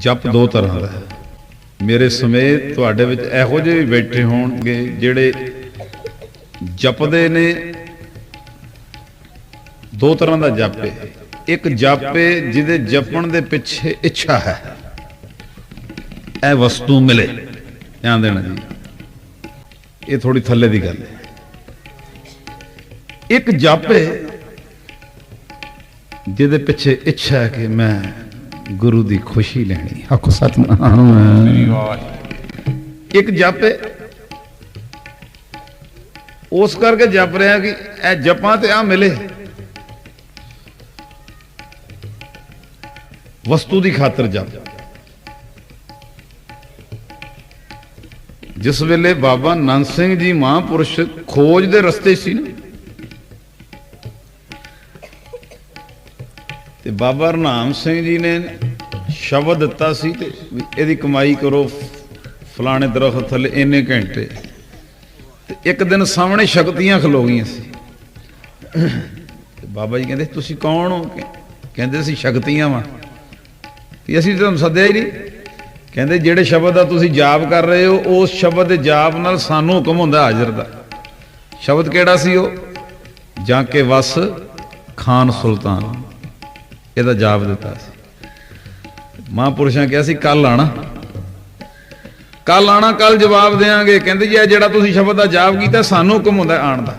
ਜਪ ਦੋ ਤਰ੍ਹਾਂ ਦਾ। ਹੈ ਮੇਰੇ ਸਮੇਤ ਤੁਹਾਡੇ ਵਿੱਚ ਇਹੋ ਜਿਹੇ ਵੀ ਬੈਠੇ ਹੋਣਗੇ ਜਿਹੜੇ ਜਪਦੇ ਨੇ। ਦੋ ਤਰ੍ਹਾਂ ਦਾ ਜਪ। ਹੈ ਇੱਕ ਜਪ ਹੈ ਜਿਹਦੇ ਜਪਣ ਦੇ ਪਿੱਛੇ ਇੱਛਾ ਹੈ। ਇਹ ਵਸਤੂ ਮਿਲੇ। ਧਿਆਨ ਦੇਣਾ ਜੀ। ਇਹ ਥੋੜੀ ਥੱਲੇ ਦੀ ਗੱਲ ਹੈ। ਇੱਕ ਜਪ ਹੈ ਜਿਹਦੇ ਪਿੱਛੇ ਇੱਛਾ ਹੈ ਕਿ ਮੈਂ ਗੁਰੂ ਦੀ ਖੁਸ਼ੀ ਲੈਣੀ। ਆਖੋ ਸਤਨਾਮ। ਇੱਕ ਜਪ ਹੈ। ਉਸ ਕਰਕੇ ਜਪ ਰਿਹਾ ਕਿ ਇਹ ਜਪਾਂ ਤੇ ਆ ਮਿਲੇ। ਵਸਤੂ ਦੀ ਖਾਤਰ ਜਪ। ਜਿਸ ਵੇਲੇ ਬਾਬਾ ਨੰਦ ਸਿੰਘ ਜੀ ਮਹਾਂਪੁਰਸ਼ ਖੋਜ ਦੇ ਰਸਤੇ ਸੀ ਨਾ ਤੇ ਬਾਬਾ ਰਨਾਮ ਸਿੰਘ ਜੀ ਨੇ ਸ਼ਬਦ ਦਿੱਤਾ ਸੀ ਤੇ ਇਹਦੀ ਕਮਾਈ ਕਰੋ ਫਲਾਣੇ ਦਰਖਤ ਥੱਲੇ ਇੰਨੇ ਘੰਟੇ। ਤੇ ਇੱਕ ਦਿਨ ਸਾਹਮਣੇ ਸ਼ਕਤੀਆਂ ਖਲੋ ਗਈਆਂ ਸੀ। ਤੇ ਬਾਬਾ ਜੀ ਕਹਿੰਦੇ, ਤੁਸੀਂ ਕੌਣ ਹੋ? ਕਹਿੰਦੇ, ਅਸੀਂ ਸ਼ਕਤੀਆਂ ਵਾਂ। ਕਿ ਅਸੀਂ ਤੁਹਾਨੂੰ ਸੱਦਿਆ ਹੀ ਨਹੀਂ। ਕਹਿੰਦੇ, ਜਿਹੜੇ ਸ਼ਬਦ ਦਾ ਤੁਸੀਂ ਜਾਪ ਕਰ ਰਹੇ ਹੋ, ਉਸ ਸ਼ਬਦ ਦੇ ਜਾਪ ਨਾਲ ਸਾਨੂੰ ਹੁਕਮ ਹੁੰਦਾ ਹਾਜ਼ਰ ਦਾ। ਸ਼ਬਦ ਕਿਹੜਾ ਸੀ ਉਹ? ਜਾਂ ਕੇ ਵਸ ਖਾਨ ਸੁਲਤਾਨ। ਇਹਦਾ ਜਵਾਬ ਦਿੱਤਾ ਸੀ। ਮਹਾਂਪੁਰਸ਼ਾਂ ਕਿਹਾ ਸੀ ਕੱਲ ਆਣਾ ਕੱਲ ਆਣਾ ਕੱਲ ਜਵਾਬ ਦੇਾਂਗੇ ਕਹਿੰਦੇ ਜੀ, ਇਹ ਜਿਹੜਾ ਤੁਸੀਂ ਸ਼ਬਦ ਦਾ ਜਾਪ ਕੀਤਾ, ਸਾਨੂੰ ਹੁਕਮ ਹੁੰਦਾ ਆਣ ਦਾ।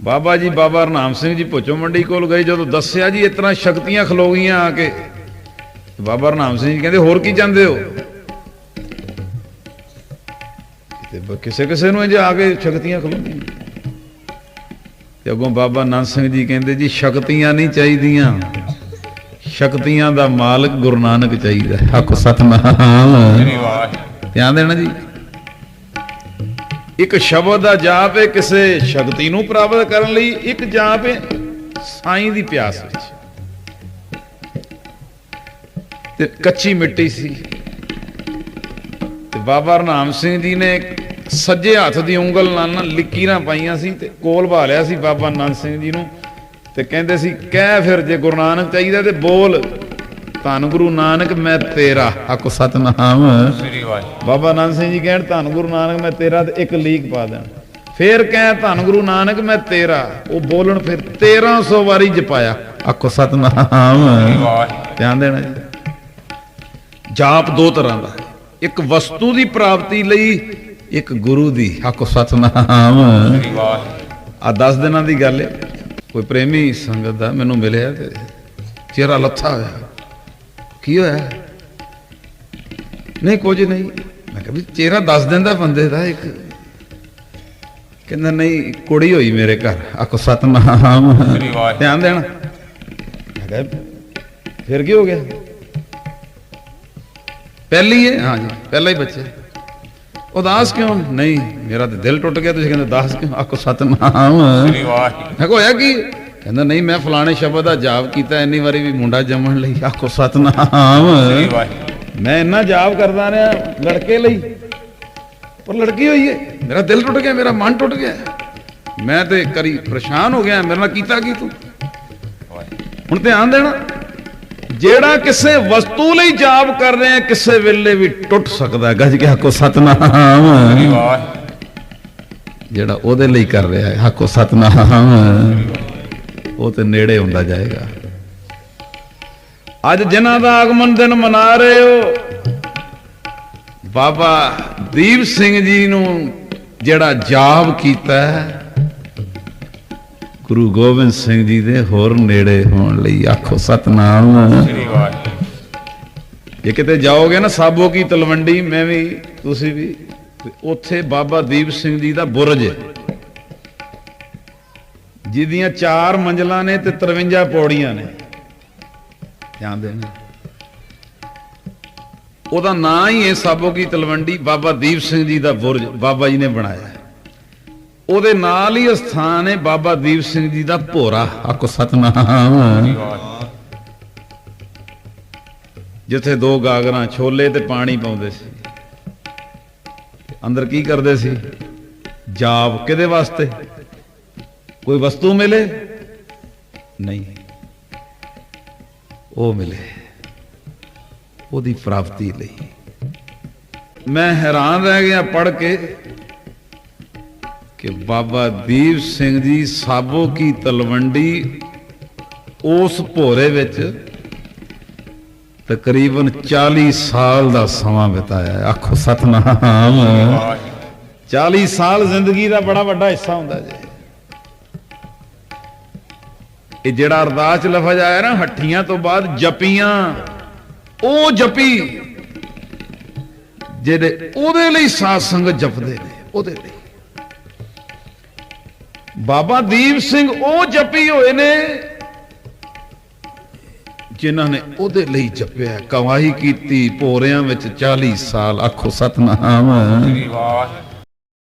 ਬਾਬਾ ਜੀ, ਬਾਬਾ ਰਨਾਮ ਸਿੰਘ ਜੀ ਭੁੱਚੋ ਮੰਡੀ ਕੋਲ ਗਏ, ਜਦੋਂ ਦੱਸਿਆ ਜੀ ਇਤਨਾ ਸ਼ਕਤੀਆਂ ਖਲੋ ਗਈਆਂ ਆ ਕੇ ਬਾਬਾ ਰਨਾਮ ਸਿੰਘ ਜੀ ਕਹਿੰਦੇ, ਹੋਰ ਕੀ ਚਾਹੁੰਦੇ ਹੋ? ਤੇ ਕਿਸੇ ਕਿਸੇ ਨੂੰ ਇੰਜ ਆ ਕੇ ਸ਼ਕਤੀਆਂ ਖਲੋ ਗਈਆਂ ਤੇ ਅੱਗੋਂ ਬਾਬਾ ਨੰਦ ਸਿੰਘ ਜੀ ਕਹਿੰਦੇ ਜੀ, ਸ਼ਕਤੀਆਂ ਨਹੀਂ ਚਾਹੀਦੀਆਂ। ਸ਼ਕਤੀਆਂ ਦਾ ਮਾਲਕ ਗੁਰੂ ਨਾਨਕ ਚਾਹੀਦਾ। ਹੈ। ਸਤਨਾਮ। ਧਿਆਨ ਦੇਣਾ ਜੀ, ਇੱਕ ਸ਼ਬਦ ਦਾ ਜਾਪ ਹੈ ਕਿਸੇ ਸ਼ਕਤੀ ਨੂੰ ਪ੍ਰਾਪਤ ਕਰਨ ਲਈ, ਇੱਕ ਜਾਪ ਹੈ ਸਾਈਂ ਦੀ ਪਿਆਸ ਵਿੱਚ। ਤੇ ਕੱਚੀ ਮਿੱਟੀ ਸੀ। ਤੇ ਬਾਬਾ ਰਨਾਮ ਸਿੰਘ ਜੀ ਨੇ ਸੱਜੇ ਹੱਥ ਦੀ ਉਂਗਲ ਨਾਲ ਨਾ ਲਕੀਰਾਂ ਪਾਈਆਂ ਸੀ ਤੇ ਕੋਲ ਭਾਲਿਆ ਸੀ ਬਾਬਾ ਨੰਦ ਸਿੰਘ ਜੀ ਨੂੰ ਤੇ ਕਹਿੰਦੇ ਸੀ ਕਹਿ ਫਿਰ ਜੇ ਗੁਰੂ ਨਾਨਕ ਚਾਹੀਦਾ ਤੇ ਬੋਲ। ਧੰਨ ਗੁਰੂ ਨਾਨਕ ਮੈਂ ਤੇਰਾ। ਆਖੋ ਸਤਨਾਮ। ਬਾਬਾ ਨੰਦ ਸਿੰਘ ਜੀ ਕਹਿਣ ਧੰਨ ਗੁਰੂ ਨਾਨਕ ਮੈਂ ਤੇਰਾ ਤੇ ਇੱਕ ਲੀਕ ਪਾ ਦੇਣ। ਫੇਰ ਕਹਿ ਧੰਨ ਗੁਰੂ ਨਾਨਕ ਮੈਂ ਤੇਰਾ। ਉਹ ਬੋਲਣ ਫਿਰ 1300 ਵਾਰੀ ਜਪਾਇਆ। ਆਖੋ ਸਤਨਾਮ। ਧਿਆਨ ਦੇਣਾ ਜੀ। ਜਾਪ ਦੋ ਤਰ੍ਹਾਂ ਦਾ। ਇੱਕ ਵਸਤੂ ਦੀ ਪ੍ਰਾਪਤੀ ਲਈ ਇੱਕ ਗੁਰੂ ਦੀ, ਆਖੋ ਸਤਨਾਮ। ਆ 10 ਦਿਨਾਂ ਦੀ ਗੱਲ ਹੈ। ਕੋਈ ਪ੍ਰੇਮੀ ਸੰਗਤ ਦਾ ਮੈਨੂੰ ਮਿਲਿਆ ਤੇ ਚਿਹਰਾ ਲੱਥਾ ਹੋਇਆ। ਕੀ ਹੋਇਆ? ਨਹੀਂ, ਕੁਝ ਨਹੀਂ। ਮੈਂ ਕਿਹਾ ਵੀ ਚਿਹਰਾ ਦਿਨ ਦਾ ਬੰਦੇ ਦਾ ਇੱਕ। ਕਹਿੰਦਾ, ਨਹੀਂ, ਕੁੜੀ ਹੋਈ ਮੇਰੇ ਘਰ, ਆਖੋ ਸਤਨਾਮ। ਧਿਆਨ ਦੇਣਾ। ਮੈਂ ਕਿਹਾ, ਫਿਰ ਕੀ ਹੋ ਗਿਆ? ਪਹਿਲੀ ਹੈ? ਹਾਂਜੀ ਪਹਿਲਾ ਹੀ ਬੱਚਾ। ਉਦਾਸ ਕਿਉਂ? ਨਹੀਂ, ਮੇਰਾ ਤੇ ਦਿਲ ਟੁੱਟ ਗਿਆ, ਤੁਸੀਂ ਕਹਿੰਦੇ ਉਦਾਸ ਕਿਉਂ? ਆਖੋ, ਸਤਨਾਮ। ਮੈਂ ਕਿਹਾ ਹੋਇਆ ਕੀ? ਕਹਿੰਦਾ, ਨਹੀਂ, ਮੈਂ ਫਲਾਣੇ ਸ਼ਬਦ ਦਾ ਜਾਪ ਕੀਤਾ, ਇੰਨੀ ਵਾਰੀ ਵੀ ਮੁੰਡਾ ਜੰਮਣ ਲਈ। ਆਖੋ, ਸਤਨਾਮ। ਮੈਂ ਇੰਨਾ ਜਾਪ ਕਰਦਾ ਰਿਹਾ ਲੜਕੇ ਲਈ, ਪਰ ਲੜਕੀ ਹੋਈ ਹੈ ਮੇਰਾ ਦਿਲ ਟੁੱਟ ਗਿਆ, ਮੇਰਾ ਮਨ ਟੁੱਟ ਗਿਆ। ਮੈਂ ਤੇ ਕਰੀ ਪਰੇਸ਼ਾਨ ਹੋ ਗਿਆ, ਮੇਰੇ ਨਾਲ ਕੀਤਾ ਕੀ ਤੂੰ? ਹੁਣ ਧਿਆਨ ਦੇਣਾ। ਜਿਹੜਾ ਕਿਸੇ ਵਸਤੂ ਲਈ ਜਾਪ ਕਰ ਰਿਹਾ ਕਿਸੇ ਵੇਲੇ ਵੀ ਟੁੱਟ ਸਕਦਾ ਹੈ। ਗੱਜ ਕੇ ਹੱਕੋ ਸਤਨਾਮ। ਜਿਹੜਾ ਉਹਦੇ ਲਈ ਕਰ ਰਿਹਾ ਹੈ ਹੱਕੋ ਸਤਨਾਮ। ਉਹ ਤੇ ਨੇੜੇ ਹੁੰਦਾ ਜਾਏਗਾ। ਅੱਜ ਜਿਨ੍ਹਾਂ ਦਾ ਆਗਮਨ ਦਿਨ ਮਨਾ ਰਹੇ ਹੋ, ਬਾਬਾ ਦੀਪ ਸਿੰਘ ਜੀ ਨੂੰ ਜਿਹੜਾ ਜਾਪ ਕੀਤਾ ਹੈ ਗੁਰੂ ਗੋਬਿੰਦ ਸਿੰਘ ਜੀ ਦੇ ਹੋਰ ਨੇੜੇ ਹੋਣ ਲਈ ਆਖੋ, ਸਤਨਾਮ। ਜੇ ਕਿਤੇ ਜਾਓਗੇ ਨਾ ਸਾਬੋ ਕੀ ਤਲਵੰਡੀ, ਮੈਂ ਵੀ, ਤੁਸੀਂ ਵੀ ਉੱਥੇ ਬਾਬਾ ਦੀਪ ਸਿੰਘ ਜੀ ਦਾ ਬੁਰਜ ਹੈ। ਜਿਹਦੀਆਂ ਚਾਰ ਮੰਜ਼ਲਾਂ ਨੇ ਤੇ 53 ਪੌੜੀਆਂ ਨੇ। ਧਿਆਨ ਦੇਣਾ ਉਹਦਾ ਨਾਂ ਹੀ ਹੈ ਸਾਬੋ ਕੀ ਤਲਵੰਡੀ, ਬਾਬਾ ਦੀਪ ਸਿੰਘ ਜੀ ਦਾ ਬੁਰਜ, ਬਾਬਾ ਜੀ ਨੇ ਬਣਾਇਆ। ਉਹਦੇ ਨਾਲ ਹੀ ਸਥਾਨ ਹੈ ਬਾਬਾ ਦੀਪ ਸਿੰਘ ਜੀ ਦਾ ਭੋਰਾ। ਆਕੋ ਸਤਨਾਮ। ਜਿੱਥੇ ਦੋ ਗਾਗਰਾਂ ਛੋਲੇ ਤੇ ਪਾਣੀ ਪਾਉਂਦੇ ਸੀ। ਅੰਦਰ ਕੀ ਕਰਦੇ ਸੀ? ਜਾਪ ਕਿਹਦੇ ਵਾਸਤੇ? ਕੋਈ ਵਸਤੂ ਮਿਲੇ? ਨਹੀਂ। ਉਹ ਮਿਲੇ। ਉਹਦੀ ਪ੍ਰਾਪਤੀ ਲਈ। ਮੈਂ ਹੈਰਾਨ ਰਹਿ ਗਿਆ ਪੜ ਕੇ। ਕਿ ਬਾਬਾ ਦੀਪ ਸਿੰਘ ਜੀ ਸਾਬੋ ਕੀ ਤਲਵੰਡੀ ਉਸ ਭੋਰੇ ਵਿੱਚ ਤਕਰੀਬਨ 40 ਸਾਲ ਦਾ ਸਮਾਂ ਬਿਤਾਇਆ ਆਖੋ ਸਤਨਾਮ। 40 ਸਾਲ ਜ਼ਿੰਦਗੀ ਦਾ ਬੜਾ ਵੱਡਾ ਹਿੱਸਾ ਹੁੰਦਾ ਜੀ। ਇਹ ਜਿਹੜਾ ਅਰਦਾਸ ਚ ਲਫ਼ਜ਼ ਆਇਆ ਨਾ, ਹੱਠੀਆਂ ਤੋਂ ਬਾਅਦ ਜਪੀਆਂ, ਉਹ ਜਪੀ, ਜਿਹੜੇ ਉਹਦੇ ਲਈ ਸਾਧ ਸੰਗਤ ਜਪਦੇ ਨੇ, ਉਹਦੇ ਲਈ। ਬਾਬਾ ਦੀਪ ਸਿੰਘ ਉਹ ਜਪੀ ਹੋਏ ਨੇ ਜਿਨ੍ਹਾਂ ਨੇ ਉਹਦੇ ਲਈ ਜਪਿਆ ਕਮਾਈ ਕੀਤੀ ਭੋਰਿਆਂ ਵਿੱਚ 40 ਸਾਲ, ਆਖੋ ਸਤਨਾਮ। ਵਾਹਿਗੁਰੂ।